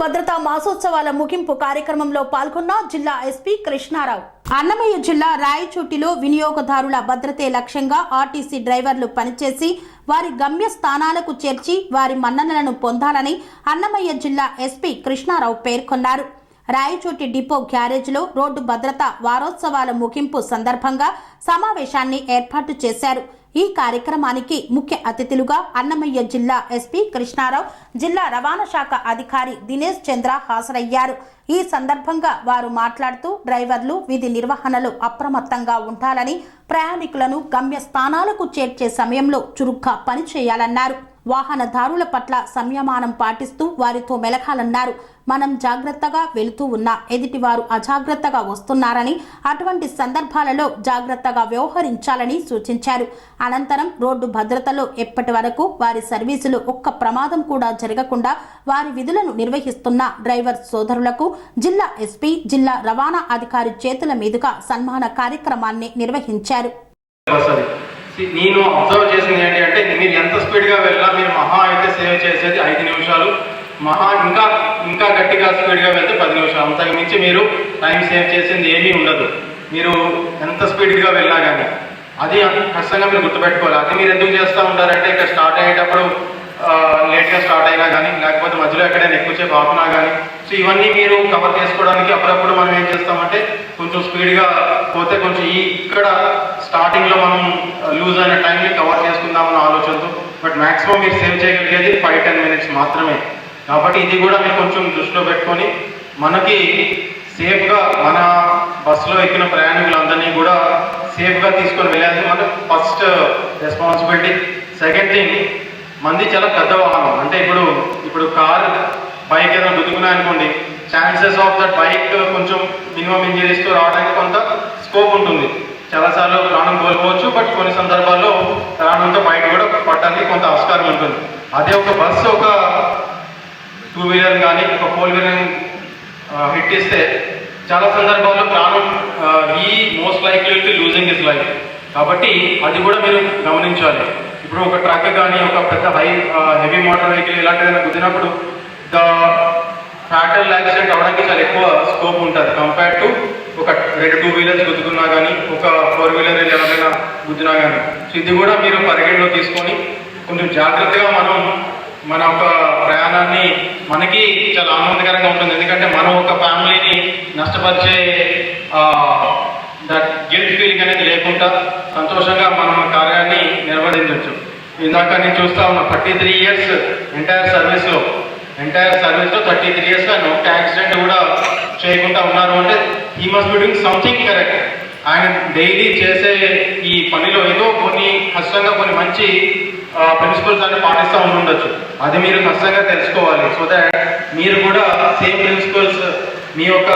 భద్రతా మాసోత్సవాల ముగింపు కార్యక్రమంలో పాల్గొన్న జిల్లా ఎస్పీ కృష్ణారావు. అన్నమయ్య జిల్లా రాయచోటిలో వినియోగదారుల భద్రతే లక్ష్యంగా ఆర్టీసీ డ్రైవర్లు పనిచేసి వారి గమ్య స్థానాలకు చేర్చి వారి మన్ననలను పొందాలని అన్నమయ్య జిల్లా ఎస్పీ కృష్ణారావు పేర్కొన్నారు. రాయచోటి డిపో గ్యారేజ్లో రోడ్డు భద్రత వారోత్సవాల ముగింపు సందర్భంగా సమావేశాన్ని ఏర్పాటు చేశారు. ఈ కార్యక్రమానికి ముఖ్య అతిథులుగా అన్నమయ్య జిల్లా ఎస్పీ కృష్ణారావు జిల్లా రవాణా శాఖ అధికారి దినేష్ చంద్ర హాజరయ్యారు. ఈ సందర్భంగా వారు మాట్లాడుతూ డ్రైవర్లు విధి నిర్వహణలో అప్రమత్తంగా ఉండాలని ప్రయాణికులను గమ్య స్థానాలకు చేర్చే సమయంలో చురుగ్గా పనిచేయాలన్నారు. వాహనదారుల పట్ల సంయమానం పాటిస్తూ వారితో మెలకాలన్నారు. మనం జాగ్రత్తగా వెళుతూ ఉన్నా ఎదుటివారు అజాగ్రత్తగా వస్తున్నారని అటువంటి సందర్భాలలో జాగ్రత్తగా వ్యవహరించాలని సూచించారు. అనంతరం రోడ్డు భద్రతలో ఎప్పటి వరకు వారి సర్వీసులు ఒక్క ప్రమాదం కూడా జరగకుండా వారి విధులను నిర్వహిస్తున్న డ్రైవర్ సోదరులకు జిల్లా ఎస్పీ జిల్లా రవాణా అధికారి చేతుల మీదుగా సన్మాన కార్యక్రమాన్ని నిర్వహించారు. నేను అబ్జర్వ్ చేసింది ఏంటి అంటే మీరు ఎంత స్పీడ్గా వెళ్ళినా మీరు మహా అయితే సేవ్ చేసేది ఐదు నిమిషాలు మహా ఇంకా ఇంకా గట్టిగా స్పీడ్గా వెళ్తే పది నిమిషాలు. అంతకు మించి మీరు టైం సేవ్ చేసింది ఏమీ ఉండదు. మీరు ఎంత స్పీడ్గా వెళ్ళినా కానీ అది ఖచ్చితంగా మీరు గుర్తుపెట్టుకోవాలి. అది మీరు ఎందుకు చేస్తూ ఉంటారంటే ఇక్కడ స్టార్ట్ అయ్యేటప్పుడు లేట్గా స్టార్ట్ అయినా కానీ లేకపోతే మధ్యలో ఎక్కడైనా ఎక్కువసేపు ఆపినా కానీ సో ఇవన్నీ మీరు కవర్ చేసుకోవడానికి అప్పుడప్పుడు మనం ఏం చేస్తామంటే కొంచెం స్పీడ్గా పోతే కొంచెం ఈ ఇక్కడ స్టార్టింగ్లో మనం లూజ్ అయిన టైంని కవర్ చేసుకుందామన్న ఆలోచనతో బట్ మ్యాక్సిమం మీరు సేవ్ చేయగలిగేది ఫైవ్ టెన్ మినిట్స్ మాత్రమే. కాబట్టి ఇది కూడా మీరు కొంచెం దృష్టిలో పెట్టుకొని మనకి సేఫ్గా మన బస్సులో ఎక్కిన ప్రయాణికులందరినీ కూడా సేఫ్గా తీసుకొని వెళ్ళాలి మన ఫస్ట్ రెస్పాన్సిబిలిటీ సెకండ్ థింగ్ మంది చాలా పెద్ద వాహనం. అంటే ఇప్పుడు ఇప్పుడు కార్ బైక్ ఏదైనా గుద్దుకున్నా అనుకోండి ఛాన్సెస్ ఆఫ్ దట్ బైక్ కొంచెం మినిమం ఇంజరీస్తో రావడానికి కొంత స్కోప్ ఉంటుంది. చాలాసార్లు ప్రాణం కోల్పోవచ్చు బట్ కొన్ని సందర్భాల్లో ప్రాణంతో బయట కూడా పడడానికి కొంత ఆస్కారం ఉంటుంది. అదే ఒక బస్సు ఒక టూ వీలర్ కానీ ఒక ఫోర్ వీలర్ హిట్ ఇస్తే చాలా సందర్భాల్లో ప్రాణం ఈ most likely to losing is life కాబట్టి అది కూడా మీరు గమనించాలి. ఇప్పుడు ఒక ట్రక్ కానీ ఒక పెద్ద హై హెవీ మోటార్ వెహికల్ ఇలాంటిదైనా గుద్దినప్పుడు ద ఫ్యాటల్ యాక్సిడెంట్ అవడానికి చాలా ఎక్కువ స్కోప్ ఉంటుంది. కంపేర్ టు ఒక రెండు టూ వీలర్స్ గుద్దుకున్నా కానీ ఒక ఫోర్ వీలర్ ఎవరైనా గుద్దినా కానీ. సో ఇది కూడా మీరు పరిగణలో తీసుకొని కొంచెం జాగ్రత్తగా మనం మన ఒక ప్రయాణాన్ని మనకి చాలా ఆనందకరంగా ఉంటుంది. ఎందుకంటే మనం ఒక ఫ్యామిలీని నష్టపరిచే దట్ గిల్ట్ ఫీలింగ్ అనేది లేకుండా సంతోషంగా మనం కార్యాన్ని నిర్వహించవచ్చు ఇందాక నేను చూస్తా ఉన్నా థర్టీ త్రీ ఇయర్స్ ఎంటైర్ సర్వీస్లో ఎంటైర్ సర్వీస్లో థర్టీ త్రీ ఇయర్స్ ఆయన ఒక్క యాక్సిడెంట్ కూడా చేయకుండా ఉన్నారు అంటే he must be doing something correct ఆయన డైలీ చేసే ఈ పనిలో ఏదో కొన్ని కష్టంగా కొన్ని మంచి ప్రిన్సిపల్స్ అన్ని పాటిస్తూ ఉండొచ్చు అది మీరు కష్టంగా తెలుసుకోవాలి. సో దాట్ మీరు కూడా సేమ్ ప్రిన్సిపల్స్ మీ యొక్క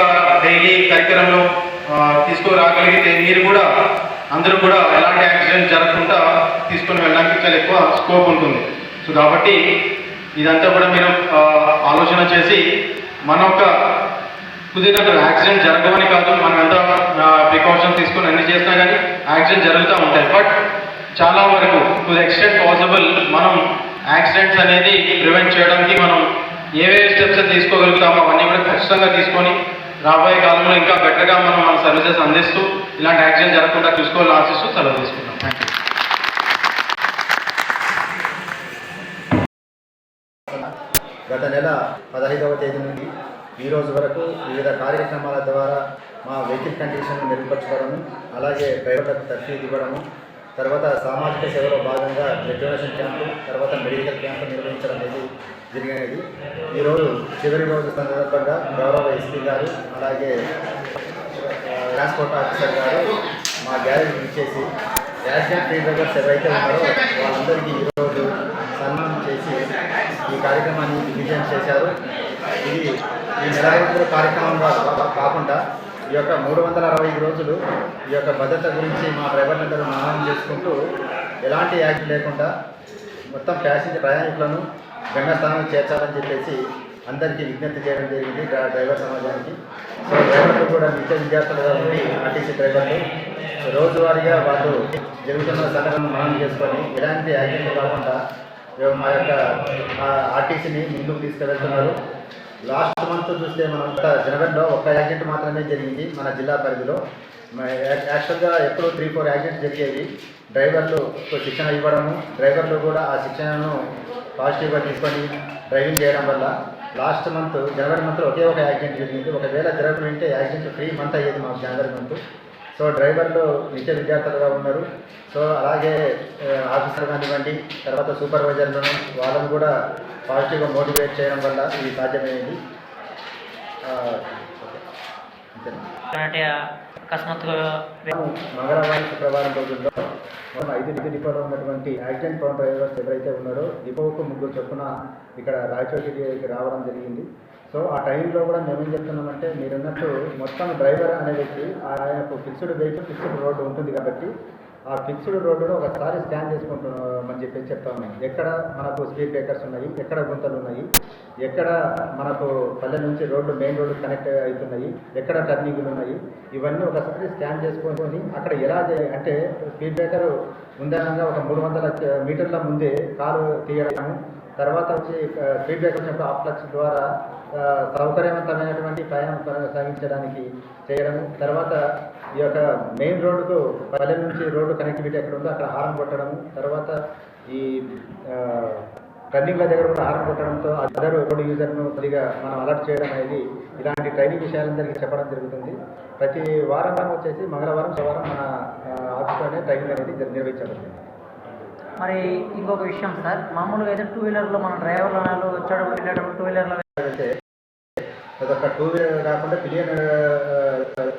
డైలీ కరికులంలో తీసుకురాగలిగితే మీరు కూడా అందరూ కూడా ఎలాంటి యాక్సిడెంట్ జరగకుండా తీసుకొని వెళ్ళడానికి చాలా ఎక్కువ స్కోప్ ఉంటుంది. సో కాబట్టి ఇదంతా కూడా మీరు ఆలోచన చేసి మన యొక్క కుదిరినట్టు యాక్సిడెంట్ జరగవని కాదు మనం ఎంత ప్రికాషన్ తీసుకొని అన్ని చేసినా కానీ యాక్సిడెంట్ జరుగుతూ ఉంటాయి. బట్ చాలా వరకు టు ద ఎక్స్టెంట్ పాసిబుల్ మనం యాక్సిడెంట్స్ అనేది ప్రివెంట్ చేయడానికి మనం ఏవే స్టెప్స్ తీసుకోగలుగుతామో అవన్నీ కూడా ఖచ్చితంగా తీసుకొని రాబోయే కాలంలో ఇంకా బెటర్గా మనం మన సర్వీసెస్ అందిస్తూ ఇలాంటి యాక్సిడెంట్ జరగకుండా చూసుకోవాలని ఆశిస్తూ సెలవు తీసుకుంటాం థ్యాంక్ యూ గత నెల పదహైదవ తేదీ నుండి ఈరోజు వరకు వివిధ కార్యక్రమాల ద్వారా మా వెహికల్ కండిషన్ మెరుగుపరచుకోవడము అలాగే డ్రైవర్లకు తర్ఫీదు ఇవ్వడము తర్వాత సామాజిక సేవలో భాగంగా బ్లడ్ డొనేషన్ క్యాంపు తర్వాత మెడికల్ క్యాంపు నిర్వహించడం అనేది జరిగినది. ఈరోజు చివరి రోజు సందర్భంగా గౌరవ ఎస్పీ గారు అలాగే ట్రాన్స్పోర్ట్ ఆఫీసర్ గారు మా గ్యారేజ్ ఇచ్చేసి యాక్సిడెంట్ ఫ్రీ డ్రైవర్స్ ఎవరైతే ఉన్నారో వాళ్ళందరికీ ఈరోజు సన్మానం చేసి ఈ కార్యక్రమాన్ని విజయం చేశారు. ఇది ఈ నెల కార్యక్రమం కాకుండా ఈ యొక్క మూడు వందల అరవై ఐదు రోజులు ఈ యొక్క భద్రత గురించి మా డ్రైవర్లందరూ మననం చేసుకుంటూ ఎలాంటి యాక్ట్ లేకుండా మొత్తం ప్యాసింజర్ ప్రయాణికులను గమ్యస్థానానికి చేర్చాలని చెప్పేసి అందరికీ విజ్ఞప్తి చేయడం జరిగింది డ్రైవర్ సమాజానికి. సో డ్రైవర్లు కూడా నిత్య విద్యార్థులుగా ఉండి ఆర్టీసీ డ్రైవర్లు. రోజువారీగా వాళ్ళు జరుగుతున్న సంఘటనను మనం చేసుకొని ఎలాంటి యాక్టింగ్ కాకుండా మా యొక్క ఆర్టీసీని ముందుకు తీసుకెళ్తున్నారు. లాస్ట్ మంత్ చూస్తే మనం గత ఒక యాక్సిడెంట్ మాత్రమే జరిగింది మన జిల్లా పరిధిలో. మ- యాక్చువల్గా ఎప్పుడు త్రీ ఫోర్ యాక్సిడెంట్స్ జరిగేవి. డ్రైవర్లు శిక్షణ ఇవ్వడము డ్రైవర్లు కూడా ఆ శిక్షణను పాజిటివ్గా తీసుకొని డ్రైవింగ్ చేయడం వల్ల లాస్ట్ మంత్ జనవరి మంత్లో ఒకే ఒక యాక్సిడెంట్ జరిగింది. ఒకవేళ జరగడం ఉంటే యాక్సిడెంట్ ఫ్రీ మంత్ అయ్యేది మాకు జనవరి మంత్. సో డ్రైవర్లు నిత్య విద్యార్థులుగా ఉన్నారు. సో అలాగే ఆఫీసర్ కానివ్వండి తర్వాత సూపర్వైజర్లను వాళ్ళను కూడా పాజిటివ్గా మోటివేట్ చేయడం వల్ల ఇది సాధ్యమైంది. మంగళవారం శుక్రవారం రోజుల్లో మొన్న ఐదు ఐదు డిపోలో ఉన్నటువంటి యాక్సిడెంట్ పవర్ డ్రైవర్స్ ఎవరైతే ఉన్నారో డిపోకు ముగ్గురు చొప్పున ఇక్కడ రాయచోటికి రావడం జరిగింది. సో ఆ టైంలో కూడా మేమేం చెప్తున్నామంటే మీరున్నట్టు మొత్తం డ్రైవర్ అనే వ్యక్తి ఆయనకు ఫిక్స్డ్ వెహికల్ ఫిక్స్డ్ రోడ్డు ఉంటుంది కాబట్టి ఆ ఫిక్స్డ్ రోడ్డులో ఒకసారి స్కాన్ చేసుకుంటున్నామని చెప్పేసి చెప్తా ఉన్నాం. ఎక్కడ మనకు స్పీడ్ బ్రేకర్స్ ఉన్నాయి? ఎక్కడ గుంతలు ఉన్నాయి? ఎక్కడ మనకు పల్లె నుంచి రోడ్డు మెయిన్ రోడ్డు కనెక్ట్ అవుతున్నాయి? ఎక్కడ టర్నింగ్లు ఉన్నాయి? ఇవన్నీ ఒకసారి స్కాన్ చేసుకొని అక్కడ ఎలా అంటే స్పీడ్ బ్రేకర్ ఉందనంగా ఒక మూడు వందల మీటర్ల ముందే కారు తీయడం తర్వాత వచ్చి స్పీడ్ బ్రేకర్ వచ్చినప్పుడు ఆఫ్ ద్వారా సౌకర్యవంతమైనటువంటి ప్రయాణం సాగించడానికి చేయడం తర్వాత ఈ యొక్క మెయిన్ రోడ్డుకు పల్లె నుంచి రోడ్డు కనెక్టివిటీ ఎక్కడ ఉందో అక్కడ హారం కొట్టడం తర్వాత ఈ రన్నింగ్ల దగ్గర కూడా హారం కొట్టడంతో అదర్ రోడ్ యూజర్ను కొద్దిగా మనం అలర్ట్ చేయడం అనేది ఇలాంటి ట్రైనింగ్ విషయాలందరికీ చెప్పడం జరుగుతుంది. ప్రతి వారం వచ్చేసి మంగళవారం శనివారం మన ఆఫీస్లోనే ట్రైనింగ్ అనేది నిర్వహించబడుతుంది. మరి ఇంకొక విషయం సార్ మామూలుగా అయితే టూ వీలర్లో మన డ్రైవర్లు వచ్చేటప్పుడు వెళ్ళేటప్పుడు టూ వీలర్లో అయితే అదొక టూ వీలర్ కాకుండా పిలియన్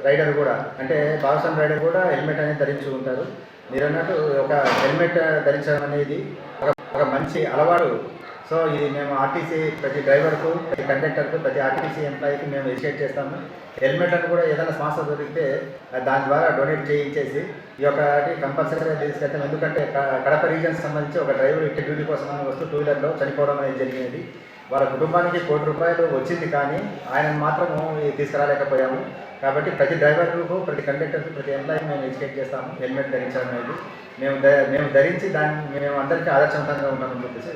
రైడర్ కూడా అంటే బాగసం రైడర్ కూడా హెల్మెట్ అనేది ధరించి ఉంటారు. మీరు అన్నట్టు ఒక హెల్మెట్ ధరించడం అనేది ఒక ఒక మంచి అలవాటు. సో ఇది మేము ఆర్టీసీ ప్రతి డ్రైవర్కు ప్రతి కండక్టర్కు ప్రతి ఆర్టీసీ ఎంప్లాయీకి మేము ఎడ్యుకేట్ చేస్తాము. హెల్మెట్ అని కూడా ఏదైనా స్పాన్సర్ దొరికితే దాని ద్వారా డొనేట్ చేయించేసి ఈ యొక్క కంపల్సరీగా తీసుకెళ్తాం. ఎందుకంటే కడప రీజన్ సంబంధించి ఒక డ్రైవర్ ఇట్టి డ్యూటీ కోసం వస్తూ టూ వీలర్లో చనిపోవడం అనేది జరిగినది. వాళ్ళ కుటుంబానికి కోటి రూపాయలు వచ్చింది కానీ ఆయన మాత్రము తీసుకురాలేకపోయాము. కాబట్టి ప్రతి డ్రైవర్కు ప్రతి కండక్టర్కు ప్రతి ఎంప్లాయీ మేము ఎడ్యుకేట్ చేస్తాము. హెల్మెట్ ధరించడం అనేది. మేము మేము ధరించి దాన్ని మేము అందరికీ ఆదర్శవంతంగా ఉంటామని చెప్పేసి